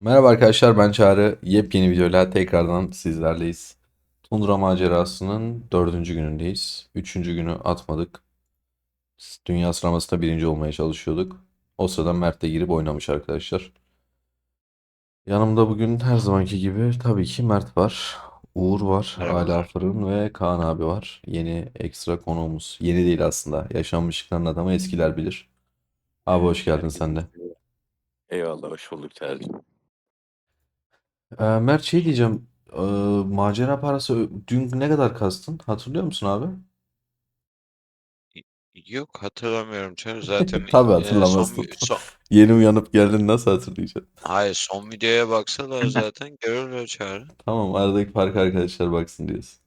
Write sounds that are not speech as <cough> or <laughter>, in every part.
Merhaba arkadaşlar ben Çağrı. Yepyeni videoyla tekrardan sizlerleyiz. Tundra macerasının dördüncü günündeyiz. Üçüncü günü atmadık. Dünya sıralamasında birinci olmaya çalışıyorduk. O sırada Mert de girip oynamış arkadaşlar. Yanımda bugün her zamanki gibi tabii ki Mert var. Uğur var. Ala Fırın ve Kaan abi var. Yeni ekstra konuğumuz. Yeni değil aslında. Yaşanmışlıkların adamı eskiler bilir. Abi hoş geldin sen de. Eyvallah hoş bulduk Tercih. Ee, Mert şey diyeceğim. Ee, macera parası dün ne kadar kastın? Hatırlıyor musun abi? Yok hatırlamıyorum Çağrı zaten <laughs> Tabii e, hatırlamazsın. son, vi- son <laughs> Yeni uyanıp geldin nasıl hatırlayacaksın? hayır son videoya baksalar <laughs> zaten görürler Çağrı. Tamam aradaki fark arkadaşlar baksın diyorsun.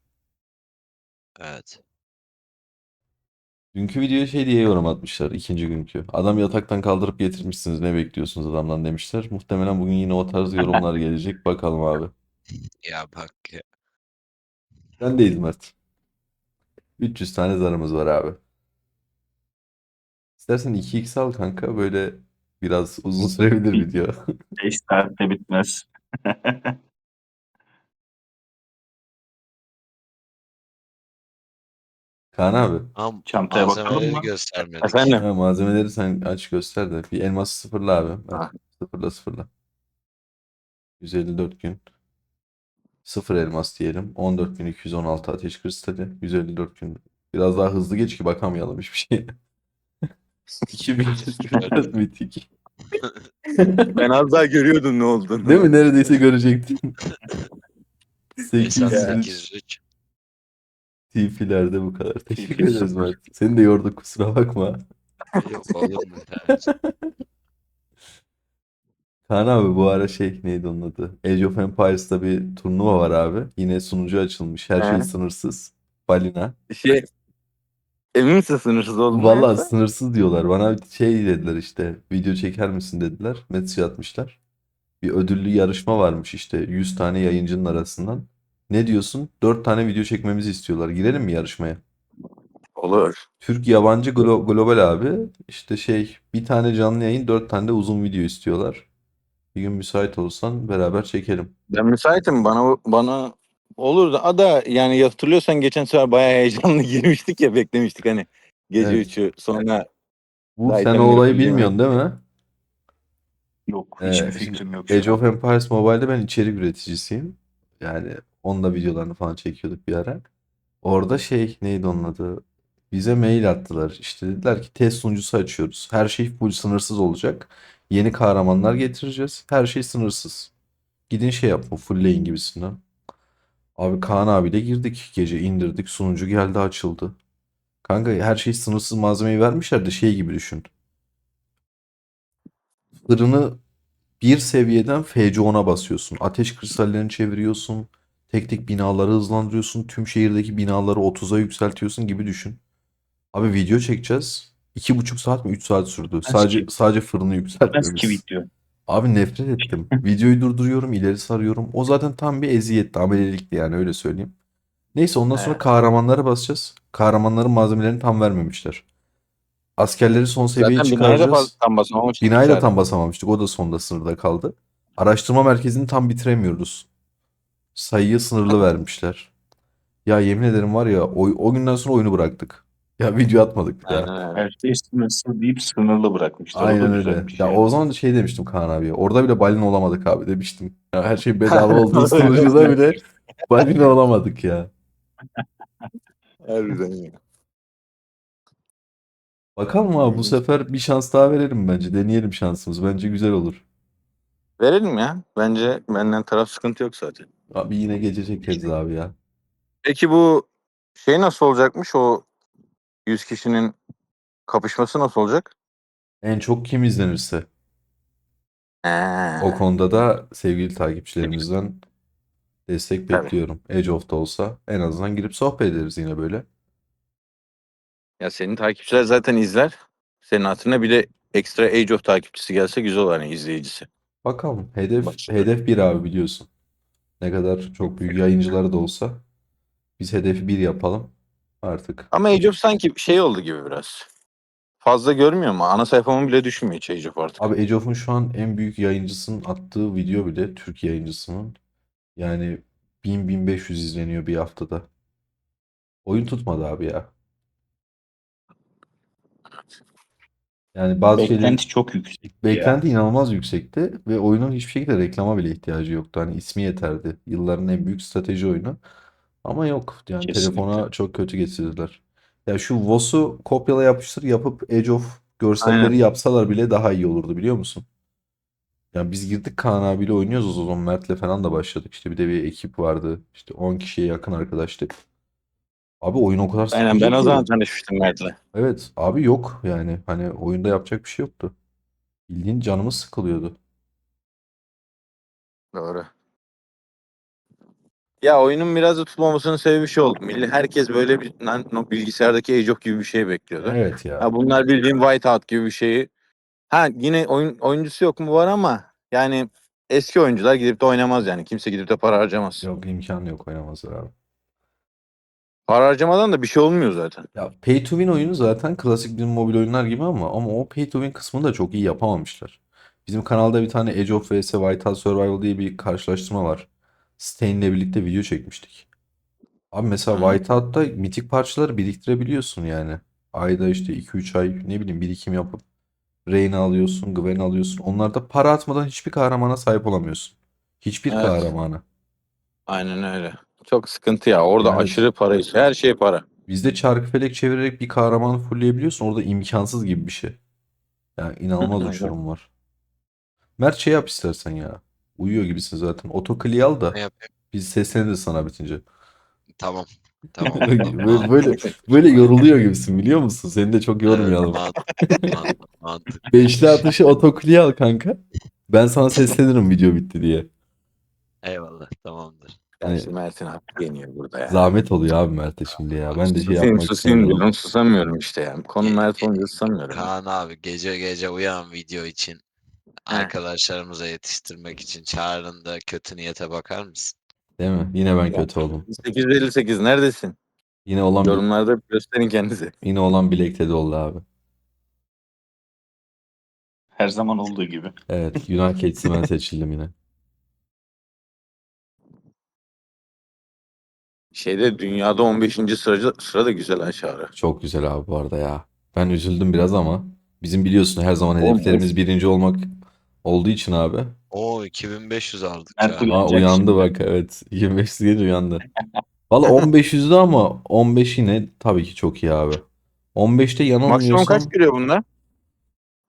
Evet. Dünkü videoya şey diye yorum atmışlar ikinci günkü. Adam yataktan kaldırıp getirmişsiniz ne bekliyorsunuz adamdan demişler. Muhtemelen bugün yine o tarz yorumlar gelecek. Bakalım abi. <laughs> Ya bak ya. Sendeyiz Mert. 300 tane zarımız var abi. İstersen 2x al kanka böyle biraz uzun sürebilir video. <laughs> 5 saatte bitmez. <laughs> Kaan abi. Ama Çantaya bakalım malzemeleri mı? göstermedik. Efendim? Ha, malzemeleri sen aç göster de. Bir elması sıfırla abi. Ha. Sıfırla sıfırla. 154 gün. Sıfır elmas diyelim. 14.216 ateş kristali. 154 gün. Biraz daha hızlı geç ki bakamayalım hiçbir <laughs> şeye. 2144 mitik. <laughs> Ben az daha görüyordum ne olduğunu. Değil mi? Neredeyse görecektin. Esat 803 803. TP'lerde bu kadar. Teşekkür ederiz Mert. Seni de yorduk kusura bakma. Yok olur <laughs> mu? Kaan abi bu ara şey neydi onun adı? Age of Empires'ta bir turnuva var abi. Yine sunucu açılmış. Her şey He. sınırsız. Balina. Şey, emin misin sınırsız olduğunu? Vallahi sınırsız diyorlar. Bana şey dediler işte. Video çeker misin dediler. Mesaj atmışlar. Bir ödüllü yarışma varmış işte. 100 tane yayıncının arasından. Ne diyorsun? 4 tane video çekmemizi istiyorlar. Girelim mi yarışmaya? Olur. Türk yabancı glo- global abi. İşte şey bir tane canlı yayın 4 tane de uzun video istiyorlar. Bir gün müsait olursan beraber çekelim. Ben müsaitim bana bana olur da ada yani hatırlıyorsan geçen sefer bayağı heyecanlı <laughs> girmiştik ya beklemiştik hani gece Evet. üçü sonra Bu sen o olayı biliyorum. bilmiyorsun değil mi? Yok Ee, hiçbir fikrim yok. şu Age an. of Empires Mobile'de ben içerik üreticisiyim. Yani onunla videolarını falan çekiyorduk bir ara. Orada şey neydi onun adı? Bize mail attılar. İşte dediler ki test sunucusu açıyoruz. Her şey full sınırsız olacak. Yeni kahramanlar getireceğiz. Her şey sınırsız. Gidin şey yapın fullleyin gibisinden. Abi Kaan abiyle girdik. Gece indirdik. Sunucu geldi açıldı. Kanka her şey sınırsız malzemeyi vermişler de şey gibi düşün. Fırını bir seviyeden FC10'a basıyorsun. Ateş kristallerini çeviriyorsun. Tek tek binaları hızlandırıyorsun. Tüm şehirdeki binaları 30'a yükseltiyorsun gibi düşün. Abi video çekeceğiz. 2,5 saat mi 3 saat sürdü. Sadece ki? sadece fırını Nasıl ki yükseltmemiz. video? Abi nefret ettim. <laughs> Videoyu durduruyorum, ileri sarıyorum. O zaten tam bir eziyetti, amelelikti yani öyle söyleyeyim. Neyse ondan sonra Evet. kahramanlara basacağız. Kahramanların malzemelerini tam vermemişler. Askerleri son seviyeye zaten binaya da çıkaracağız. fazla tam basamamıştık. Binayı da zaten. tam basamamıştık. O da sonda sınırda kaldı. Araştırma merkezini tam bitiremiyoruz. Sayıyı sınırlı vermişler. Ya yemin ederim var ya o, o günden sonra oyunu bıraktık. Ya video atmadık bir daha. Aynen öyle. Her şey sınırsız deyip sınırlı bırakmışlar. O da Aynen güzel öyle. bir Ya şey. o zaman şey demiştim Kaan abiye. Orada bile balina olamadık abi demiştim. Ya her şey bedava <laughs> olduğu sunucuda bile balina olamadık ya. Harbiden ya. Bakalım abi bu sefer bir şans daha verelim bence. Deneyelim şansımız. Bence güzel olur. Verelim ya. Bence benden taraf sıkıntı yok zaten. Abi yine gece çekeriz abi ya. Peki bu şey nasıl olacakmış o 100 kişinin kapışması nasıl olacak? En çok kim izlenirse. O konuda da sevgili takipçilerimizden destek Tabii. bekliyorum. Age of'ta olsa en azından girip sohbet ederiz yine böyle. Ya senin takipçiler zaten izler. Senin hatırına bir de ekstra Age of takipçisi gelse güzel olur hani izleyicisi. Bakalım. Hedef Başka. hedef bir abi biliyorsun. Ne kadar çok büyük yayıncıları da olsa biz hedefi bir yapalım artık. Ama Age of sanki şey oldu gibi biraz. fazla görmüyor mu? Ana sayfamın bile düşmüyor hiç Age of artık. Abi Age of'un şu an en büyük yayıncısının attığı video bile Türk yayıncısının yani 1000-1500 izleniyor bir haftada. Oyun tutmadı abi ya. Yani bazı şeylerin Beklenti çok yüksek. beklenti inanılmaz yüksekti ve oyunun hiçbir şekilde reklama bile ihtiyacı yoktu. Hani ismi yeterdi. Yılların en büyük strateji oyunu. Ama yok. Yani Kesinlikle. telefona çok kötü getirdiler. Ya şu WoS'u kopyala yapıştır yapıp Age of görselleri Aynen. yapsalar bile daha iyi olurdu biliyor musun? Yani biz girdik Kaan abiyle oynuyoruz o zaman Mert'le falan da başladık. İşte bir de bir ekip vardı. İşte 10 kişiye yakın arkadaştık. Abi oyun o kadar Aynen sıkıcı ben o ki. zaman tanışmıştım Mert'le. Evet abi yok yani hani oyunda yapacak bir şey yoktu. Bildiğin canımız sıkılıyordu. Doğru. Ya oyunun biraz da tutmamasının sebebi şey oldu. Milli herkes böyle bir lan, no, bilgisayardaki Age of gibi bir şey bekliyordu. Evet ya. Ha, bunlar bildiğin Whiteout gibi bir şeyi. Ha yine oyun oyuncusu yok mu var ama yani eski oyuncular gidip de oynamaz yani. Kimse gidip de para harcamaz. Yok imkanı yok oynamazlar abi. Para harcamadan da bir şey olmuyor zaten. Ya pay to win oyunu zaten klasik bizim mobil oyunlar gibi ama ama o pay to win kısmını da çok iyi yapamamışlar. Bizim kanalda bir tane Age of vs Whiteout Survival diye bir karşılaştırma var. Stain'le birlikte video çekmiştik. Abi mesela Hı. Whiteout'ta mitik parçaları biriktirebiliyorsun yani. Ayda işte 2-3 ay ne bileyim birikim yapıp Reyna alıyorsun, Gwen alıyorsun. Onlarda para atmadan hiçbir kahramana sahip olamıyorsun. Hiçbir Evet. kahramana. Aynen öyle. Çok sıkıntı ya. Orada Evet. aşırı para iş. Her şey para. Bizde çarkıfelek çevirerek bir kahramanı fullleyebiliyorsun. Orada imkansız gibi bir şey. Yani inanılmaz Aynen. uçurum var. Mert şey yap istersen ya. Uyuyor gibisin zaten. Otokli al da Ne yapayım? biz sesleniriz sana bitince. Tamam. Tamam. Böyle, böyle, böyle yoruluyor gibisin biliyor musun? Seni de çok yormayalım. Evet, mant- mantık. Beşli atışı otokli al kanka. Ben sana seslenirim video bitti diye. Eyvallah. Tamamdır. Yani Yani Mert'in hakkı yeniyor burada ya. zahmet oluyor abi Mert'e şimdi ya. Ben de şey susayım yapmak susayım istemiyorum. diyorum. Susamıyorum işte yani. Konu Mert olunca susamıyorum. Kaan abi gece gece uyan video için arkadaşlarımıza yetiştirmek için çağrının da kötü niyete bakar mısın? Değil mi? Yine ben kötü oldum. 858 neredesin? Yine olan Yorumlarda gösterin kendinizi. yine olan bilekte de oldu abi. Her zaman olduğu gibi. Evet, Yunan keçisi ben seçildim yine. <laughs> Şeyde dünyada 15. sırada, sırada güzel aşağı. Çok güzel abi bu arada ya. Ben üzüldüm biraz ama bizim biliyorsun her zaman Oğlum, hedeflerimiz birinci olmak olduğu için abi. Oo 2500 aldık Her ya. türlü- Aa Uyanacak uyandı şimdi. bak evet. 25 gelince uyandı. Valla 1500'dü ama 15 yine tabii ki çok iyi abi. 15'te Maksimum yanılmıyorsam kaç giriyor bunda?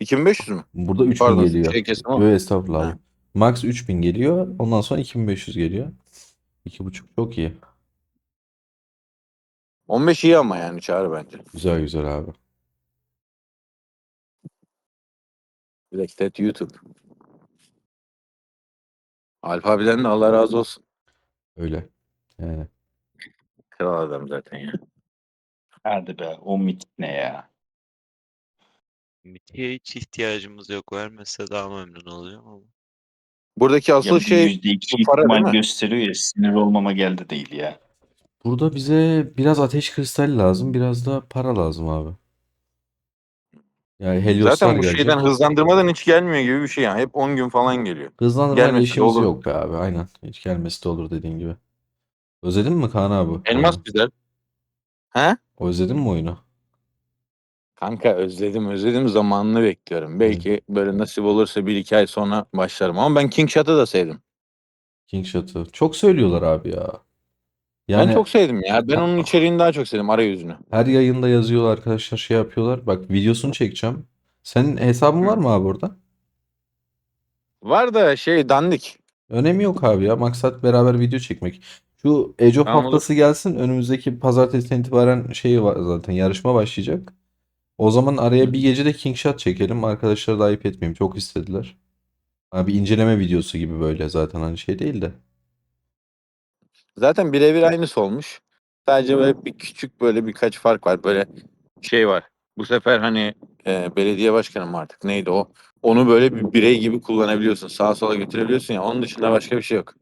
2500 mü? burada 3000 Pardon geliyor. şey ama. Yo estağfurullah Ha. abi. Max 3000 geliyor. Ondan sonra 2500 geliyor. 2.5 çok iyi. 15 iyi ama yani çağrı bence. Güzel güzel abi. Black Tat YouTube. Alp abiden de Allah razı olsun. Öyle. Yani. Kral adam zaten ya. Hadi be o mit ne ya. Mitiye hiç ihtiyacımız yok. Vermese daha memnun oluyorum ama. Buradaki asıl Ya şey %2 bu para değil ihtimal mi? gösteriyor ya sinir olmama geldi değil ya. Burada bize biraz ateş kristali lazım, biraz da para lazım abi. Yani Helioslar zaten bu gelecek. şeyden hızlandırmadan hiç gelmiyor gibi bir şey yani. Hep 10 gün falan geliyor. Hızlandırma gelmesi işimiz olur. yok be abi. Aynen. Hiç gelmesi de olur dediğin gibi. Özledin mi Kaan abi? Elmas oyunu? güzel. He? Özledin mi oyunu? Kanka özledim özledim zamanını bekliyorum. Belki böyle nasip olursa bir iki ay sonra başlarım. Ama ben King Shot'ı da sevdim. King Shot'ı. Çok söylüyorlar abi ya. Yani Ben çok sevdim ya. Ben onun içeriğini daha çok sevdim arayüzünü. her yayında yazıyorlar arkadaşlar şey yapıyorlar. Bak videosunu çekeceğim. Senin hesabın Hı. var mı abi orada? Var da şey dandik. Önemi yok abi ya. Maksat beraber video çekmek. Şu Age of Tamam, olur. haftası gelsin. Önümüzdeki pazartesiden itibaren şey var zaten. Yarışma başlayacak. O zaman araya bir gece de King Shot çekelim. Arkadaşlara da ayıp etmeyeyim. Çok istediler. Abi inceleme videosu gibi böyle zaten hani şey değil de. Zaten birebir aynısı olmuş. Sadece böyle bir küçük böyle birkaç fark var. Böyle şey var. Bu sefer hani e, belediye başkanı mı artık neydi o? Onu böyle bir birey gibi kullanabiliyorsun. Sağa sola götürebiliyorsun ya. Onun dışında başka bir şey yok.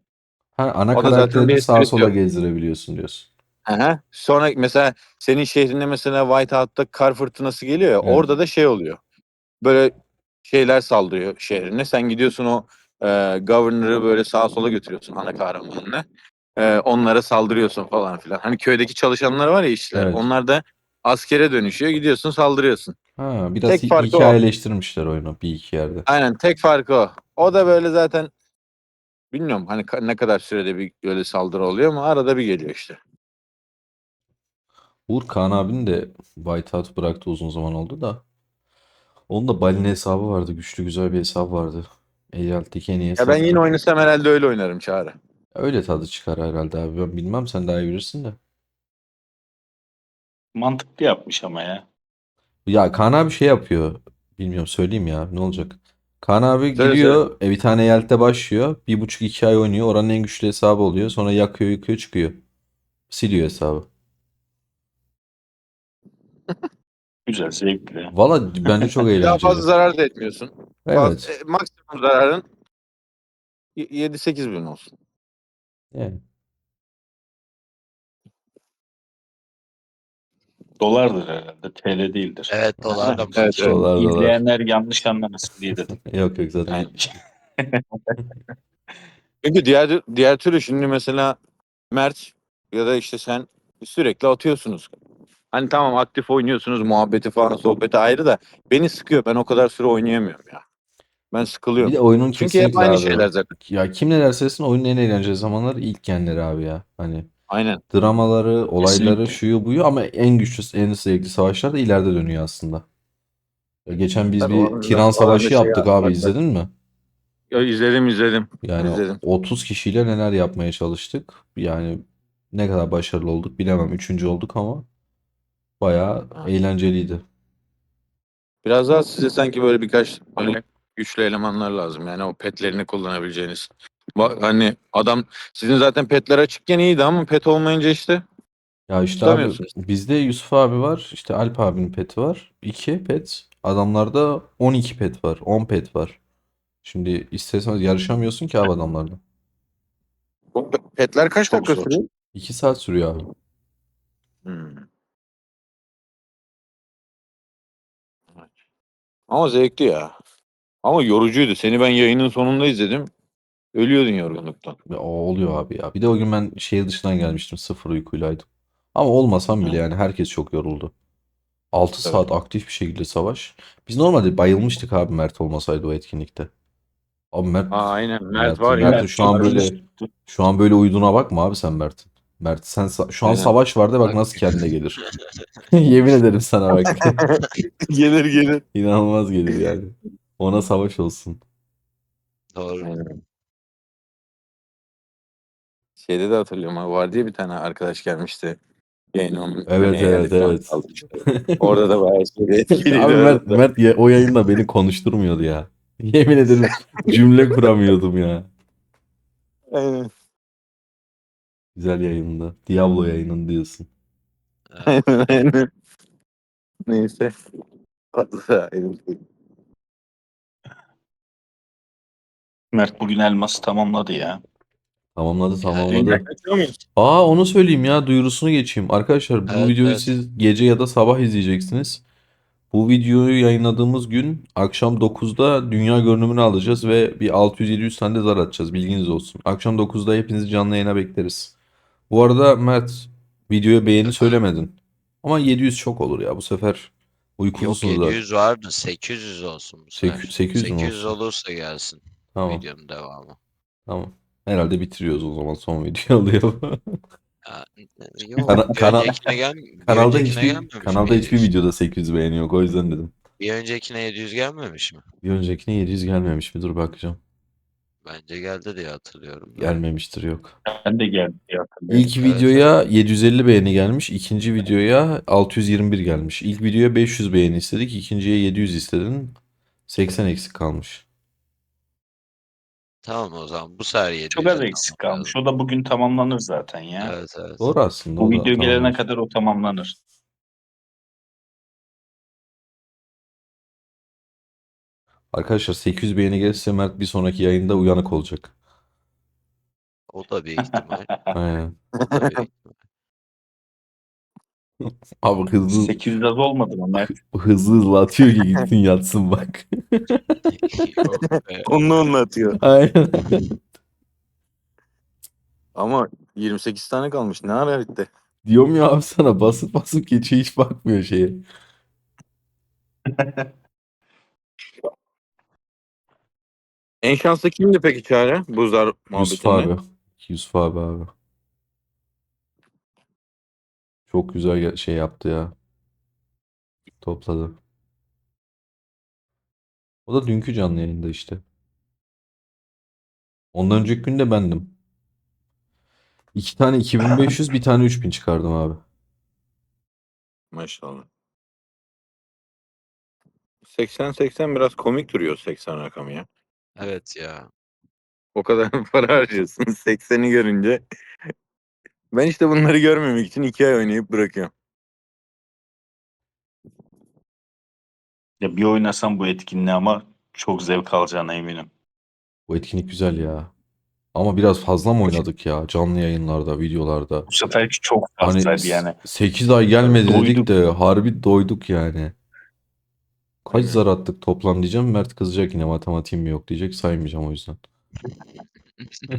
Ha ana O da zaten bir karakterini sağa esprisi sola yok. gezdirebiliyorsun diyorsun. Aha. Sonra mesela senin şehrinde mesela Whiteout'ta kar fırtınası geliyor ya Evet. orada da şey oluyor. Böyle şeyler saldırıyor şehrine. Sen gidiyorsun o e, governor'ı böyle sağa sola götürüyorsun ana kahramanını. E, onlara saldırıyorsun falan filan. Hani köydeki çalışanlar var ya işçiler. Evet. Onlar da askere dönüşüyor. Gidiyorsun saldırıyorsun. Ha, biraz Tek hi- farkı o. hikayeleştirmişler oyunu bir iki yerde. Aynen tek farkı o. O da böyle zaten bilmiyorum hani ka- ne kadar sürede bir böyle saldırı oluyor ama arada bir geliyor işte. Uğur Kaan abinin de Whiteout bıraktı uzun zaman oldu da. Onun da balina hesabı vardı. Güçlü güzel bir hesabı vardı. Eyalt'taki en iyi Ya hesap. ben yine oynasam herhalde öyle oynarım Çağrı. Öyle tadı çıkar herhalde abi. Ben bilmem sen daha iyi bilirsin de. Mantıklı yapmış ama ya. Ya Kaan abi şey yapıyor. Bilmiyorum söyleyeyim ya ne olacak. Kaan abi Söyle, giriyor e, bir tane Yelt'te başlıyor. Bir buçuk iki ay oynuyor. Oranın en güçlü hesabı oluyor. Sonra yakıyor yıkıyor çıkıyor. Siliyor hesabı. Güzel, zevkli. Valla bence çok <laughs> Daha eğlenceli. fazla zarar da etmiyorsun. Evet. Faz- e, maksimum zararın 7-8 bin olsun. Yani. Dolardır herhalde. TL değildir. Evet dolarla <laughs> Evet, evet. Dolar dolar. İzleyenler yanlış anlamasın diye dedim. <laughs> Yok yok zaten. Yani- <laughs> Çünkü diğer diğer türlü şimdi mesela Mert ya da işte sen sürekli atıyorsunuz. Hani tamam aktif oynuyorsunuz muhabbeti falan sohbeti ayrı da beni sıkıyor. Ben o kadar süre oynayamıyorum ya. Ben Bir sıkılıyorum. de oyunun Çünkü hep kesinlikle aynı abi. şeyler zaten. Ya kim ne derse desin oyunun en eğlenceli zamanları ilk genleri abi ya. Hani Aynen. dramaları, olayları, Kesinlikle. şuyu buyu ama en güçlü, en zevkli savaşlar da ileride dönüyor aslında. Ya Geçen biz Tabii bir da- Tiran Savaşı şey yaptık abi bak. izledin mi? Ya izledim izledim. Yani İzledim. 30 kişiyle neler yapmaya çalıştık. Yani ne kadar başarılı olduk bilemem. Üçüncü olduk ama bayağı eğlenceliydi. Biraz daha size sanki böyle birkaç böyle güçlü elemanlar lazım. Yani o petlerini kullanabileceğiniz. Ba- Hani adam sizin zaten petler açıkken iyiydi ama pet olmayınca işte Ya işte abi Tutamıyorsunuz. bizde Yusuf abi var. işte Alp abinin peti var. 2 pet. Adamlarda 12 pet var. 10 pet var. Şimdi isterseniz yarışamıyorsun ki abi adamlarla. bu pe- petler kaç Çok dakika zor. sürüyor? 2 saat sürüyor abi. Hmm. Evet. Ama zevkli ya. Ama yorucuydu. Seni ben yayının sonunda izledim. Ölüyordun yorgunluktan. O oluyor abi ya. Bir de o gün ben şehir dışından gelmiştim. Sıfır uykuylaydım. Ama olmasam bile Hı. yani herkes çok yoruldu. 6 Evet. saat aktif bir şekilde savaş. Biz normalde bayılmıştık abi Mert olmasaydı o etkinlikte. Abi Mert, Aa, aynen. Mert Mert- var ya. Mert- şu an böyle- şu an böyle uyuduğuna bakma abi sen Mert'in. Mert sen sa- şu an Aynen. savaş var da bak nasıl kendine gelir. <laughs> Yemin ederim sana bak. <laughs> gelir gelir. İnanılmaz gelir yani. Ona savaş olsun. Doğru. Aynen. Şeyde de hatırlıyorum abi. Var diye bir tane arkadaş gelmişti. Yayına onu Evet, evet, falan. evet. İşte. <laughs> Orada da bayağı şey etkiliydi. Abi Mert. Mert ya- o yayında beni konuşturmuyordu ya. <laughs> Yemin ederim cümle kuramıyordum ya. Aynen. Güzel yayında. Diablo yayının diyorsun. Evet. Aynen, aynen. Neyse. Tatlı. Mert bugün elması tamamladı ya. Tamamladı tamamladı. Yani- Kaçıyor muyuz? Aa onu söyleyeyim ya duyurusunu geçeyim. Arkadaşlar bu Evet, videoyu evet. siz gece ya da sabah izleyeceksiniz. Bu videoyu yayınladığımız gün akşam 9'da dünya görünümünü alacağız ve bir 600-700 tane de zar atacağız. Bilginiz olsun. Akşam 9'da hepinizi canlı yayına bekleriz. Bu arada Mert videoya beğeni söylemedin. Ama 700 çok olur ya bu sefer Yok uykulusunuz zaten. 700 vardı 800 olsun bu sefer. 800 800 mü 800 olsun? olursa gelsin Tamam videonun devamı. tamam. Herhalde bitiriyoruz o zaman son video oluyor. Ya, <laughs> yok, Kana- bir kana- öncekine gel, bir kanalda öncekine hiçbir gelmemiş mi kanalda hiçbir 700? videoda 800 beğeni yok o yüzden dedim. Bir öncekine 700 gelmemiş mi? Bir öncekine 700 gelmemiş mi? Dur bakacağım. Bence geldi diye hatırlıyorum. ben. Gelmemiştir yok. Ben de geldi diye hatırlıyorum. İlk Evet, videoya 750 beğeni gelmiş. ikinci videoya 621 gelmiş. İlk videoya 500 beğeni istedik. ikinciye 700 istedin. 80 eksik kalmış. Tamam o zaman bu sefer 700. Çok az eksik kalmış. O da bugün tamamlanır zaten ya. Evet evet. Doğru aslında. Bu o da video gelene kadar o tamamlanır. Arkadaşlar 800 beğeni gelirse Mert bir sonraki yayında uyanık olacak. O da bir ihtimal. Aynen. O da bir ihtimal. <laughs> Abi hızlı 800 az olmadı mı Mert? <laughs> hızlı hızlı atıyor ki gitsin yatsın bak. Yok be. Onu anlatıyor. Aynen. Ama 28 tane kalmış. Ne ara bitti? Diyorum ya abi sana basıp basıp geçiyor hiç bakmıyor şeye. En şanslı kimdi peki Çağrı? Buzlar Yusuf muhabbetinde. abi. Yusuf abi abi. Çok güzel şey yaptı ya. Topladı. O da dünkü canlı yayında işte. Ondan önceki gün de bendim. İki tane 2500 bir tane 3000 çıkardım abi. Maşallah. 80-80 biraz komik duruyor 80 rakamı ya. Evet ya. O kadar <laughs> para harcıyorsun 80'i görünce. Ben işte bunları görmemek için 2 ay oynayıp bırakıyorum. Ya bir oynasam bu etkinliği ama çok zevk alacağına eminim. Bu etkinlik güzel ya. Ama biraz fazla mı oynadık ya? Canlı yayınlarda, videolarda. Bu seferki çok Hani fazlaydı yani. 8 ay gelmedi dedik Doyduk. de harbi doyduk yani. Kaç zar attık toplam diyeceğim. Mert kızacak yine matematiğim mi yok diyecek. Saymayacağım o yüzden. <laughs>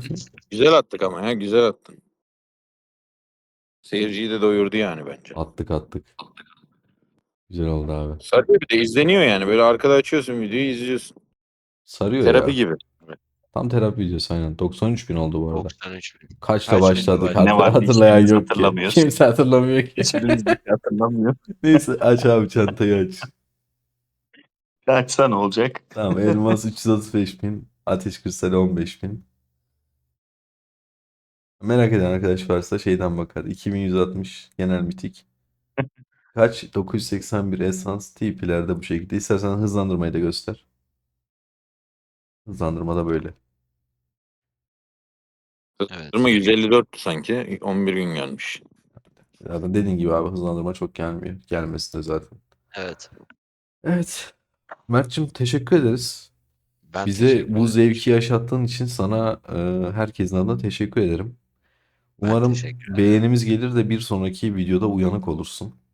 Güzel attık ama ya güzel attın. Seyirciyi de doyurdu yani bence. Attık attık. Güzel oldu abi. Sarıyor bir de izleniyor yani. Böyle arkada açıyorsun videoyu izliyorsun. Sarıyor Terapi ya. gibi. Tam terapi videosu aynen. 93 bin oldu bu arada. 93 bin. Kaçta Kaç başladık? bindi Hat- Ne vardı hatırlayan hiçbirimiz yok ki. hatırlamıyoruz. Kimse hatırlamıyor ki. Hiçbirimiz de hatırlamıyor. <laughs> Neyse aç abi çantayı aç. Kaçsa ne olacak? Tamam elmas 335 bin. Ateş kristali 15 bin. Merak eden arkadaş varsa şeyden bakar. 2160 genel mitik. <laughs> Kaç? 981 esans. TP'lerde bu şekilde. İstersen hızlandırmayı da göster. Hızlandırma da böyle. Evet. Durma 154'tü sanki. 11 gün gelmiş. Zaten dediğin gibi abi hızlandırma çok gelmiyor. Gelmesin de zaten. Evet. Evet. Mert'cim teşekkür ederiz. Ben Bize teşekkür bu ederim. zevki yaşattığın için sana e, herkesin adına teşekkür ederim. Ben Umarım teşekkür ederim. beğenimiz gelir de bir sonraki videoda uyanık olursun. <laughs>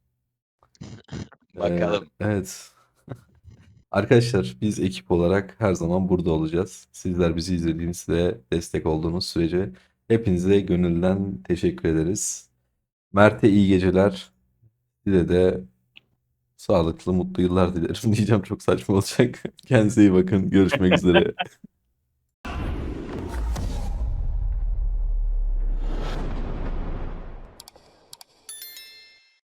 Ee, Bakalım. evet. <laughs> Arkadaşlar biz ekip olarak her zaman burada olacağız. Sizler bizi izlediğinizde destek olduğunuz sürece hepinize gönülden teşekkür ederiz. Mert'e iyi geceler. Size de sağlıklı, mutlu yıllar dilerim. <laughs> Diyeceğim çok saçma olacak. Kendinize iyi bakın. Görüşmek üzere.